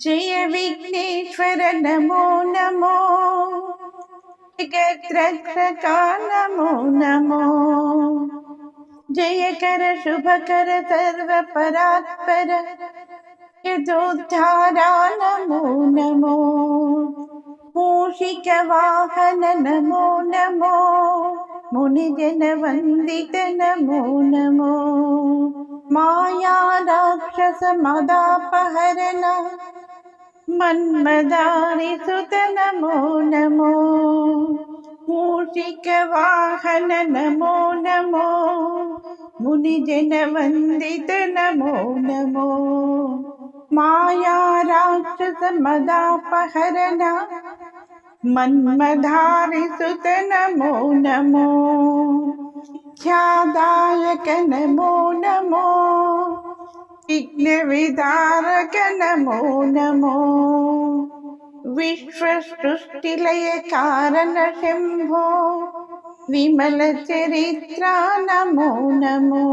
जय विघ्नेश्वर नमो नमो। जगद्रक्षका नमो। नमो जय कर शुभ कर सर्व परात्पर। यदोद्धारा नमो। नमो मूषिक वाहन नमो नमो। मुनिजन वन्दित नमो नमो। माया राक्षस मदापहरण मन्मदारि सुत नमो। नमो मूषिक वाहन नमो। नमो मुनिजन वन्दित नमो। नमो माया राक्षस मदापहरण मन्मधारि सुत नमो। नमो ख्यादायक नमो। नमो विघ्नविदारक नमो नमो। విశ్వసృష్టిలయ కారణ శంభో విమల చరిత్ర నమో నమో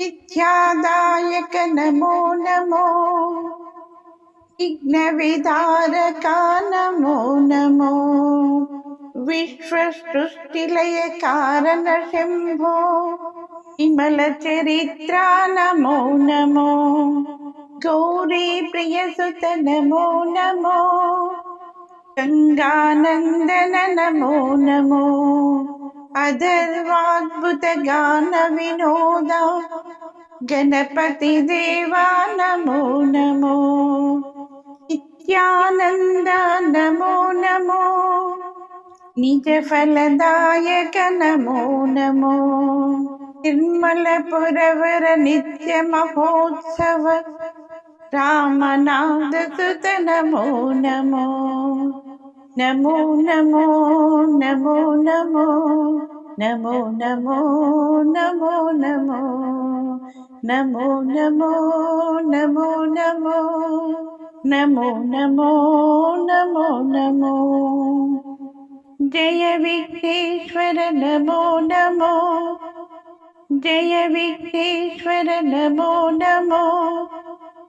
విద్యాదాయక నమో నమో విఘ్న విదారక నమో నమో విశ్వసృష్టిలయ కారణ శంభో విమల చరిత్ర నమో నమో गौरी प्रियसुत नमो नमो गङ्गानन्दन नमो नमो अधर्वाद्भुतगानविनोद गणपतिदेवा नमो नमो नित्यानन्द नमो नमो निजफलदायक नमो नमो निर्मलपुरवर नित्यमहोत्सव रामनाथसुत नमो नमो। नमो नमो नमो नमो। नमो नमो नमो नमो। नमो नमो नमो नमो। नमो नमो नमो नमो। जय विघ्नेश्वर, नमो नमो। जय विघ्नेश्वर, नमो नमो।